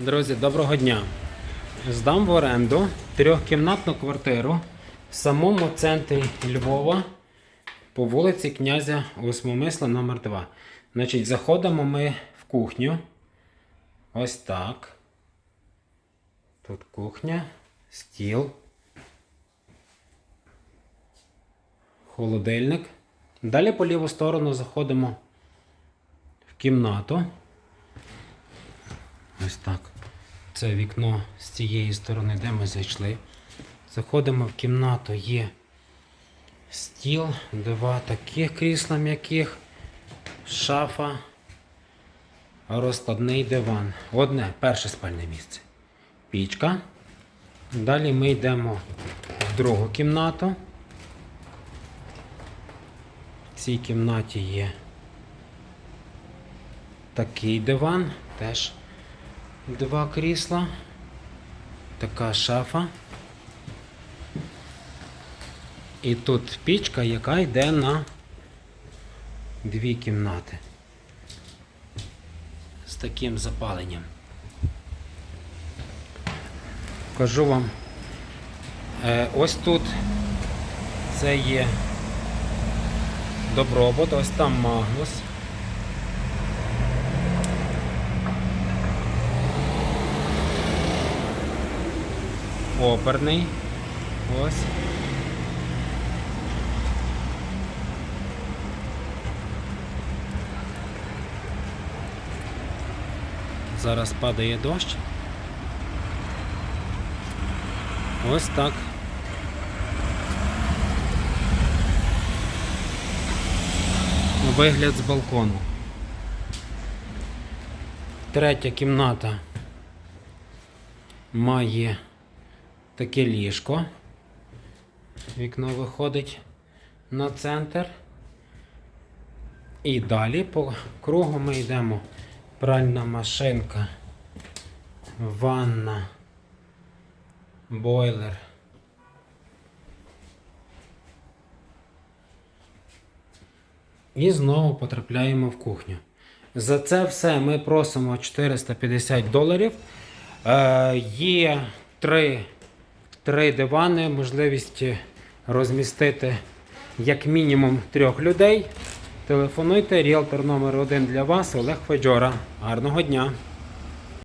Друзі, доброго дня. Здам в оренду трьохкімнатну квартиру в самому центрі Львова по вулиці князя Осмомисла номер 2 Значить, заходимо ми в кухню. Ось так. Тут кухня, стіл, холодильник. Далі по ліву сторону заходимо в кімнату. Ось так. Це вікно з цієї сторони, де ми зайшли. Заходимо в кімнату, є стіл, два таких крісла м'яких, шафа, розкладний диван. Одне, перше спальне місце. Пічка. Далі ми йдемо в другу кімнату. В цій кімнаті є такий диван, теж два крісла, така шафа. І тут пічка, яка йде на дві кімнати. З таким запаленням. Кажу вам, е, ось тут це є добробут, ось там Магнус. Оперний. Ось. Зараз падає дощ. Ось так. Вигляд з балкону. Третя кімната має таке ліжко. Вікно виходить на центр. І далі по кругу ми йдемо. Пральна машинка, ванна, бойлер. І знову потрапляємо в кухню. За це все ми просимо 450 доларів. Е, є три, три дивани, можливість розмістити як мінімум трьох людей. Телефонуйте, ріелтор номер один для вас Олег Федьора. Гарного дня!